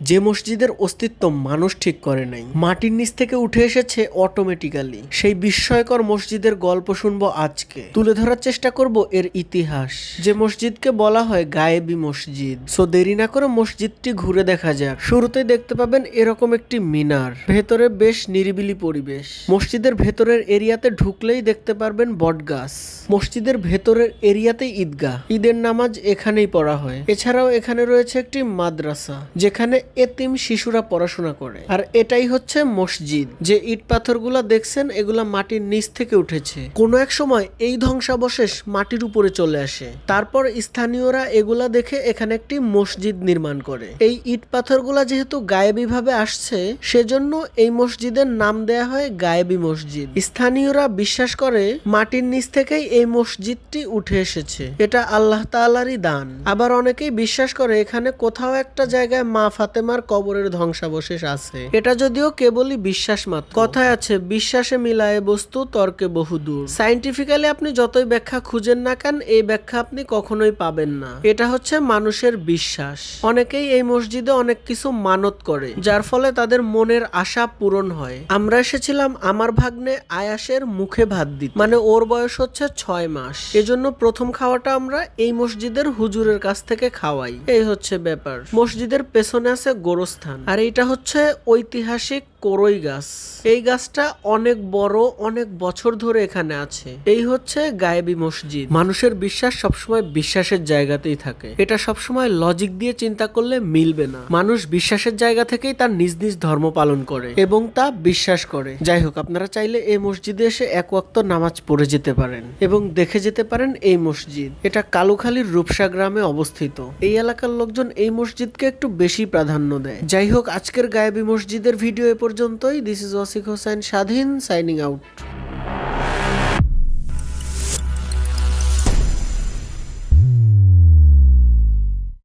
যে মসজিদের অস্তিত্ব মানুষ ঠিক করে নাই। মাটির নিচ থেকে উঠে এসেছে অটোমেটিক্যালি সেই বিস্ময়কর মসজিদের গল্প শুনব আজকে। তুলে ধরার চেষ্টা করব এর ইতিহাস। যে মসজিদকে বলা হয় গায়েবি মসজিদ। সো দেরি না করে মসজিদটি ঘুরে দেখা যাক। শুরুতেই দেখতে পাবেন এরকম একটি মিনার। ভেতরে বেশ নিরিবিলি পরিবেশ। মসজিদের ভেতরের এরিয়াতে ঢুকলেই দেখতে পারবেন বটগাছ। মসজিদের ভেতরের এরিয়াতে ঈদগাহ। ঈদের নামাজ এখানেই পড়া হয়। এছাড়াও এখানে রয়েছে একটি মাদ্রাসা, যেখানে এতিম শিশুরা পড়াশোনা করে। আর এটাই হচ্ছে মসজিদ, যে ইট পাথরগুলা দেখছেন, এগুলা মাটির নিচ থেকে উঠেছে। কোনো এক সময় এই ধ্বংসাবশেষ মাটির উপরে চলে আসে। তারপর স্থানীয়রা এগুলা দেখে এখানে একটি মসজিদ নির্মাণ করে। এই ইট পাথরগুলা যেহেতু গায়েবী ভাবে আসছে, সেজন্য এই মসজিদের নাম দেয়া হয় গায়েবী মসজিদ। স্থানীয়রা বিশ্বাস করে মাটির নিচ থেকেই এই মসজিদটি উঠে এসেছে। এটা আল্লাহ তাআলারই দান। আবার অনেকেই বিশ্বাস করে এখানে কোথাও একটা জায়গায় মা ফাতেমার কবরের ধ্বংসাবশেষ আছে। এটা যদিও কেবলই বিশ্বাস মাত্র। কথায় আছে, বিশ্বাসে মিলায় বস্তু, তর্কে বহুদূর সাইন্টিফিক্যালি আপনি যতই ব্যাখ্যা খুঁজেন না কেন, এই ব্যাখ্যা আপনি কখনোই পাবেন না। এটা হচ্ছে মানুষের বিশ্বাস। অনেকেই এই মসজিদে অনেক কিছু মানত করে, যার ফলে তাদের মনের আশা পূরণ হয়। আমরা এসেছিলাম আমার ভাগ্নে আয়াসের মুখে ভাত দিতে। মানে ওর বয়স হচ্ছে ছয় মাস। এজন্য প্রথম খাওয়াটা আমরা এই মসজিদের হুজুরের কাছ থেকে খাওয়াই। এই হচ্ছে ব্যাপার। মসজিদের পেছনে আছে গোরস্থান। আর এইটা হচ্ছে ঐতিহাসিক করই গাছ। এই গাছটা অনেক বড়, অনেক বছর ধরে এখানে আছে। এই হচ্ছে গায়েবী মসজিদ। মানুষের বিশ্বাস সবসময় বিশ্বাসের জায়গাতেই থাকে। এটা সবসময় লজিক দিয়ে চিন্তা করলে মিলবে না। মানুষ বিশ্বাসের জায়গা থেকেই তার নিজ নিজ ধর্ম পালন করে এবং তা বিশ্বাস করে। যাই হোক, আপনারা চাইলে এই মসজিদে এসে এক ওয়াক্ত নামাজ পড়ে যেতে পারেন এবং দেখে যেতে পারেন এই মসজিদ। এটা কালুখালীর রূপসা গ্রামে অবস্থিত। এই এলাকার লোকজন এই মসজিদকে একটু বেশি প্রাধান্য দেয়। যাই হোক, আজকের গায়েবী মসজিদের ভিডিও এ পর্যন্তই। দিস ইজ ওয়াসিক হোসেন স্বাধীন সাইনিং আউট